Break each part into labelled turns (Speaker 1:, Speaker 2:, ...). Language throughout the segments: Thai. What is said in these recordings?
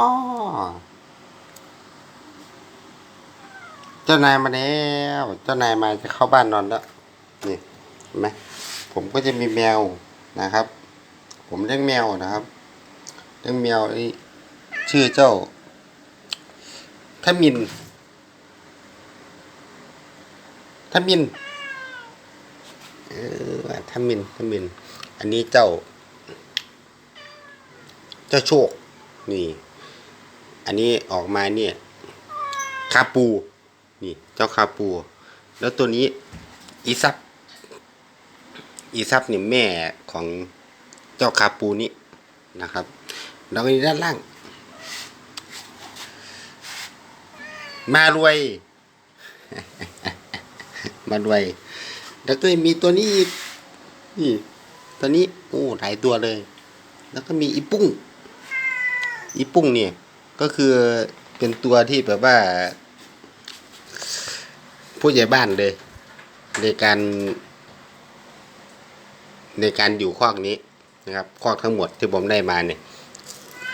Speaker 1: อ๋อเจ้านายมาแล้ว เจ้านายมาจะเข้าบ้านนอนแล้ว นี่เห็นไหมผมก็จะมีแมวนะครับ ผมเลี้ยงแมวนะครับเลี้ยงแมวนี่ชื่อเจ้าทมินทมินเออทมินทมิน อันนี้เจ้า เจ้าโชค นี่ อันนี้ออกมาเนี่ยคาปูนี่เจ้าคาปู แล้วตัวนี้อีซับอีซับเนี่ยแม่ของเจ้าคาปูนี้นะครับแล้วก็นี่ด้านล่าง มารวย มารวย แล้วก็มีตัวนี้อีกนี่ตัวนี้โอ้หลายตัวเลย แล้วก็มีอีปุ้ง อีปุ้งเนี่ย ก็คือเป็นตัวที่แบบว่า ผู้ใหญ่บ้านเลย ในการ ในการอยู่คอกนี้นะครับคอกทั้งหมดที่ผมได้มาเนี่ย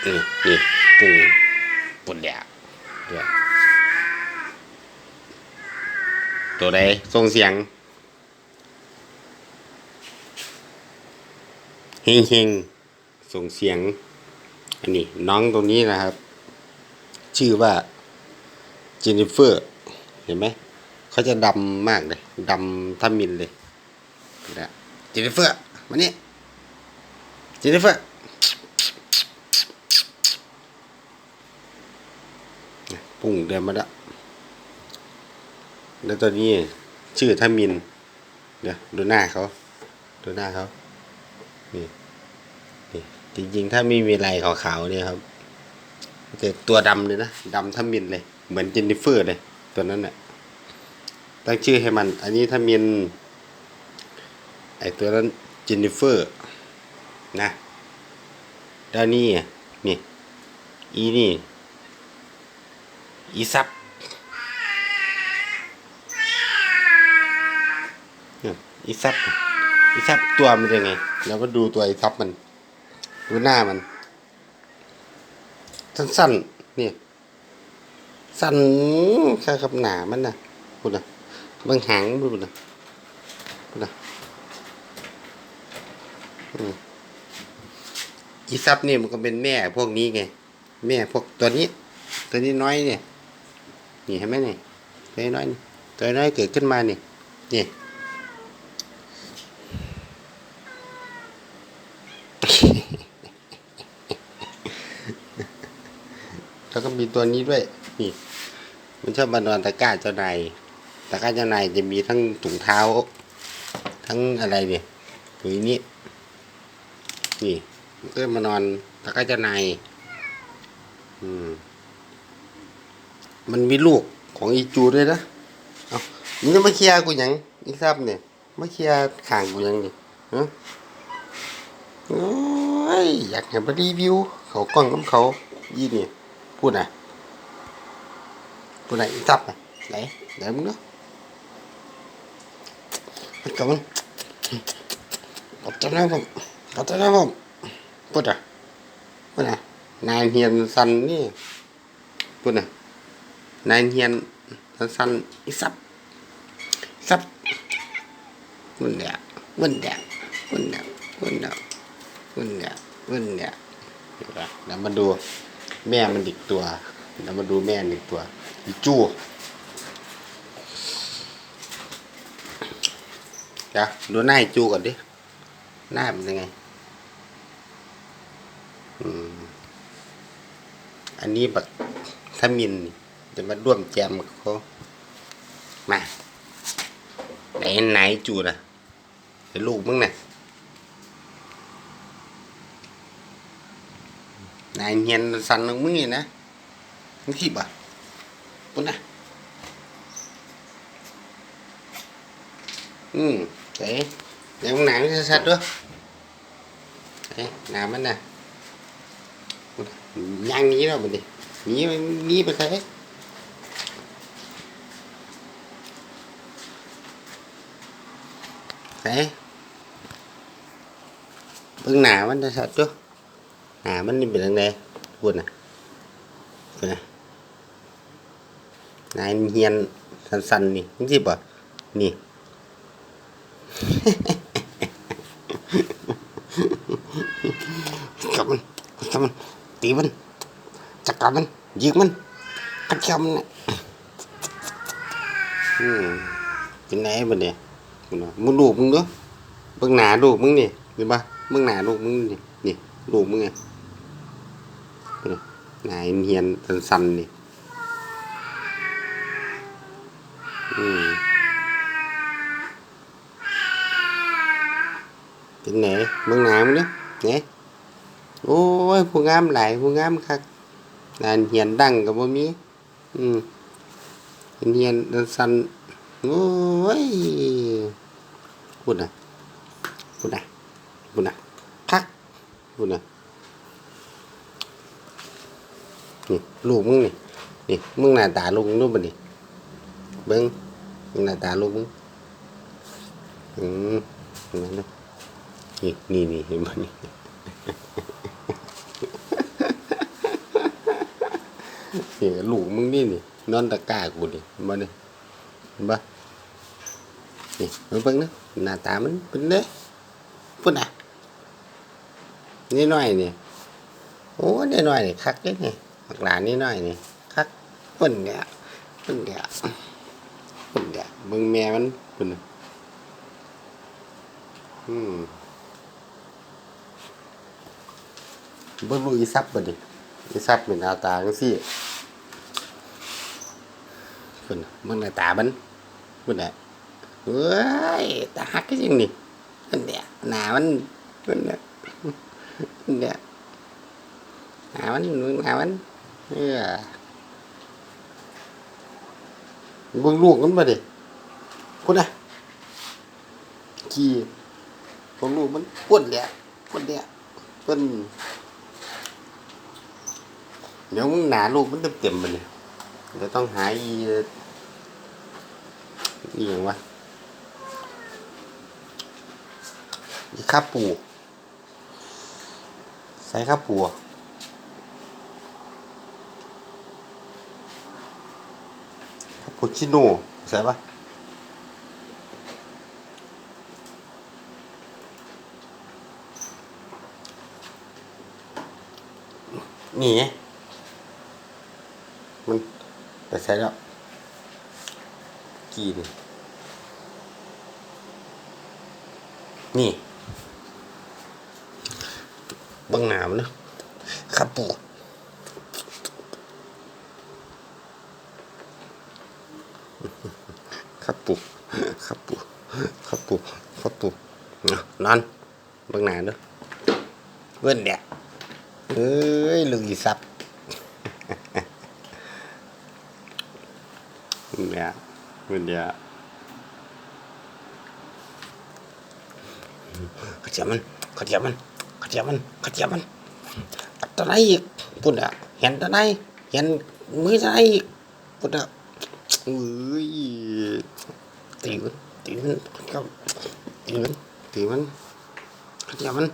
Speaker 1: นี่นี่ปุ้งปุ่นแดดด้วยตัวใดส่งเสียงเฮงเฮงๆส่งเสียง อันนี้น้องตรงนี้นะครับ ชื่อว่าเจนนิเฟอร์ เห็นไหมเขาจะดำมากเลยดำทามินเลยนะเจนนิเฟอร์มานี่เจนนิเฟอร์ปุ่งเดินมาล้วแล้วตอนนี้ชื่อทามินเดี๋ยวดูหน้าเขาดูหน้าเขานี่จริงๆ ถ้าไม่มีลายขาวๆเนี่ยครับ แต่ตัวดำเลยนะดำทั้งมินเลย เหมือนเจนนิเฟอร์เลย ตัวนั้นแหละตั้งชื่อให้มัน อันนี้ถ้ามินไอตัวนั้นเจนนิเฟอร์นะด้านนี้นี่อีนี่อีซับอีซับอีซับตัวมันเป็นไงเราก็ดูตัวอีซับมันดูหน้ามัน สั้นๆนี่สั้นแค่กับหนามันนะพูดนะบางหางดูนะพูดนะอืมอีซับนี่มันก็เป็นแม่พวกนี้ไง แม่พวกตัวนี้ ตัวนี้น้อยเนี่ย นี่เห็นไหมเนี่ยตัวน้อยตัวน้อยเกิดขึ้นมาเนี่ยนี่ แล้วก็มีตัวนี้ด้วยนี่มันชอบมานอนตะกร้าเจ้านายตะกร้าเจ้านายจะมีทั้งถุงเท้า ทั้งอะไรเนี่ยตัวนี้ นี่มันก็มานอนตะกร้าเจ้านายอืม มันมีลูกของอีจูด้วยนะเอามึงจะมาเคลียร์กูยังอีซับเนี่ยมาเคลียร์ข่างกูยังนี่ฮะอ้ยอยากให้มารีวิว เขากล้องของเขายี่นี่พูดนะพูดไหนอีซับอะไหนไหนมึงเนาะมันกับมันกดตัวหน้าผมกดตัวหน้าผมพูดอะพูดอะนาย เฮียนสันนี่พูดอะนายเฮียนสันสันอีซับซับมันเนี่ยมันเนี่ยมันเนี่ยมันเนี่ยมันเนี่ย มันเนี่ยเดี๋ยวเดี๋ยวมาดูแม่มันอีกตัวเรามาดูแม่มันอีกตัวอีจู้เดี๋ยวดูหน้าอีจูก่อนดิ หน้าเป็นยังไง อืม อันนี้แบบถ้ามินจะมาร่วมแจมเขามา ไหนไหนจูน่ะเดี๋ยวลูกมึงน่ะนายเฮียนสันของมึงนี่นะ มึงขี้บ่ะปุ่นนะอืมเต๋เดี๋ยวมึงหนังชัดๆด้วยเอ้หนามันน่ะปุ่นน่ะย่าง อ่ามันนี่เป็นยังไงพูดนะพูดนะนายเฮียนสันๆนี่นี่ป่ะนี่ จับมันจับมันตีมันจับกับมันยิงมันกระชำเนี่ยอืมเป็นไงบ้างเนี่ยมึงดูมึงเนาะมึงหนาดูมึงนี่เห็นปะมึงหนาดูมึงนี่นี่ดูมึงไง หน้าเฮียนสันๆนี่เป็นไงเบิ่งหนามึงเด้อเนี่ยโอ้ยผู้งามหลายผู้งามคักนานเหียนดังกับบ่มีอืมเห็นเหียนสันโอ้ยพูดนะพูดนะพูดนะคักพูดนะ นี่ลูกมึงนี่นี่มึงหน้าตาลูกมึงดูบ่นี่เบิ่งมึงหน้าตาลูกมึงอืมเห็นไหมเนาะนี่นี่นี่เห็นบ่นี่นี่ลูกมึงนี่นี่นอนตะกร้ากูนี่เห็นบ่นี่เห็นบ่นี่มาเบิ่งนะหน้าตามันเป็นเด้พุ่นน่ะนี่น้อยนี่โอ้นี่น้อยนี่คักเด้นี่ หักหลานนี่น้อยนี่คักพุ่นเนี่ยพุ่นเนี่ยพุ่นเนี่ยเบิ่งแม่มันพุ่นอืมเบิ่งลูกอีซับบ่ดิอีซับเป็นหน้าตาจังซี่คุณมึงหน้าตามันคุณอะเฮ้ยตาหักก็ยังนี่มันเนี่ยหน้ามันมันเนี่ยมันเนี่ยหนามันหนามัน เออเบิ่งลูกมันมาดิคุณอะขี้เบิ่งลูกมันป้วนเนี่ป้วนเนี่ยป้นเดี๋ยวมึงหนาลูกมันเต็มๆไปเลยเดี๋ยวต้องหาอีอีอย่างวะอีข้าปูใส่ข้าปูคา ปูชิโน่ใส่ปะนี่มันแต่ใช้แล้วกีนนี่บางหนามนะขับปูขับปูขับปู ขับปูขับปูนอนเบางหนาเด้อเว้นเนี่ยเอ้ยลุยซับเนี่ยมันเนี่ยขจับมันขจับมันขจับมันขจับมันตอัตไหนอีกปุ่นอะเห็นตัวไหนเห็นมือตัวไหนอีกปุ่นอะเอ้ยตีมัน ตีมันครับตีมันตีมันขจับมัน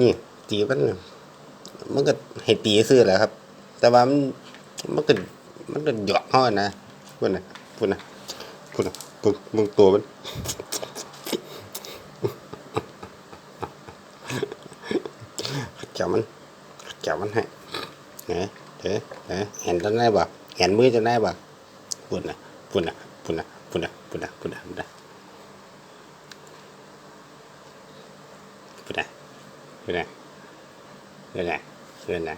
Speaker 1: นี่ตีมันมันก็ให้ตีซื้อแหละครับ แต่ว่ามันมันก็มันก็หยอกเขาอนะพุ่นนะพุ่นนะพุ่นนะมึงมึงตัวมันจับมันจับมันให้เฮ้เฮ้เฮ้เห็นตอนไหนบ่เห็นมือตอนไหนบ่พุ่นนะพุ่นนะพุ่นนะพุ่นนะพุ่นนะพุ่นนะพุ่นนะ đây nè đây nè đây nè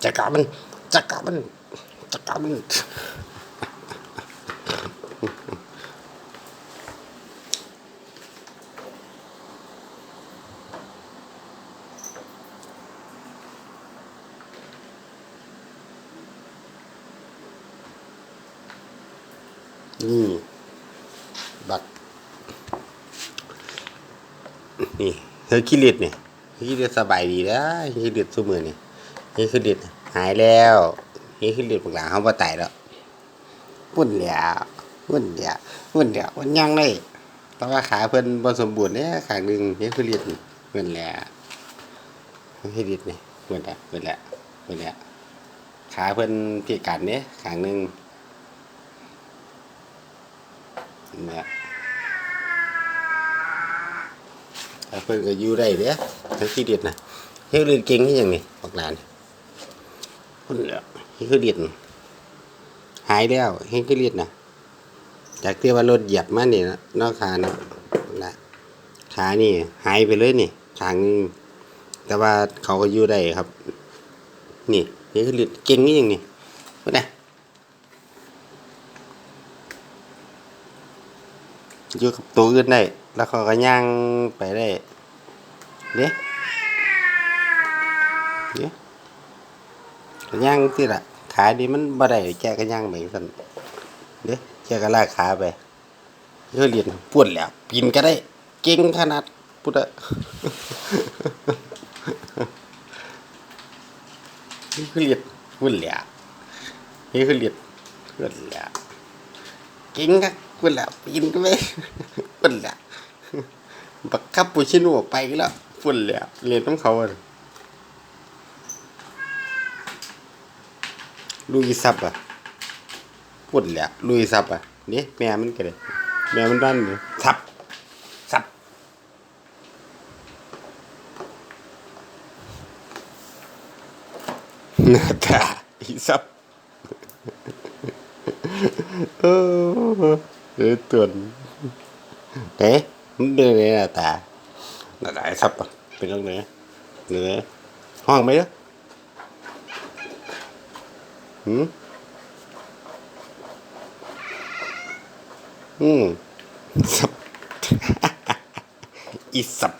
Speaker 1: chắc cả mình chắc cả mình chắc cả mình Ừ. Bật. Nè. อคิดเด็ดเนี่ยขี้เด็ดสบายดีแล้วคิดเด็ดสู้มือนี่นี่คือเด็ดหายแล้วนี่คือเด็ดปากหลังเขาบ่ตายแล้ววุ่นเดียววุ่นเดียววุ่นเดียววุ่นยังเลยแต่ว่าขาเพิ่นบ่สมบูรณ์เนี่ยขางหนึ่งนี่คือเด็ดเหมือนแล้วคิดเด็ดเนี่ยเหมืนแล้วเหมืนแล้วเหมืนแล้วขาเพิ่นพิการเนี่ยขางหนึ่งเนี่ย เพิ่นก็อยู่ได้เด้อทั้งที่เด็ดนะเฮ็ดเรียนเก่งที่ยังนี่บักหลานเพิ่นเนี่ยเฮ็ดคือเด็ดหายแล้วเฮ็ดคือเด็ดนะจากที่ว่ารถเหยียบมานี่นะนอกขานะนะขานี่ หายไปเลยนี่ขางแต่ว่าเขาก็อยู่ได้ครับ นี่นี่คือเรียนเก่งนี่ยังนี่เพิ่นะอยู่กับตัวอื่นได้ แล้วเขาก็ย่างไปได้เด้เด้ก็ย่างที่ละขาดีมันบ่ได้แกก็ย่างไปซั่นเด้แกก็ลากขาไปเออเรียนปวดแล้วปีนก็ได้ เก่งขนาดพุทธะนี่คือเรียนพุ่นแหละนี่คือเรียนพุ่นแหละเก่งครับพุ่นแหละปีนก็ไม่พุ่นแหละ บักคับปูชิโน่ไปแล้วพุ่นแหละเรียนต้องเขาอะลุยซับอะพุ่นแหละลุยซับอะนี่แม่มันก็เลยแม่มันด้านนี่ซับซับหน้าตาอีสับเออเออตวนเอ๊ะ เดินนหน้ตาหลาตาไอ้สับเป็นเรื่องเนื้อเนื้อห้องไหมเนาะอืมอืมสับอีสับ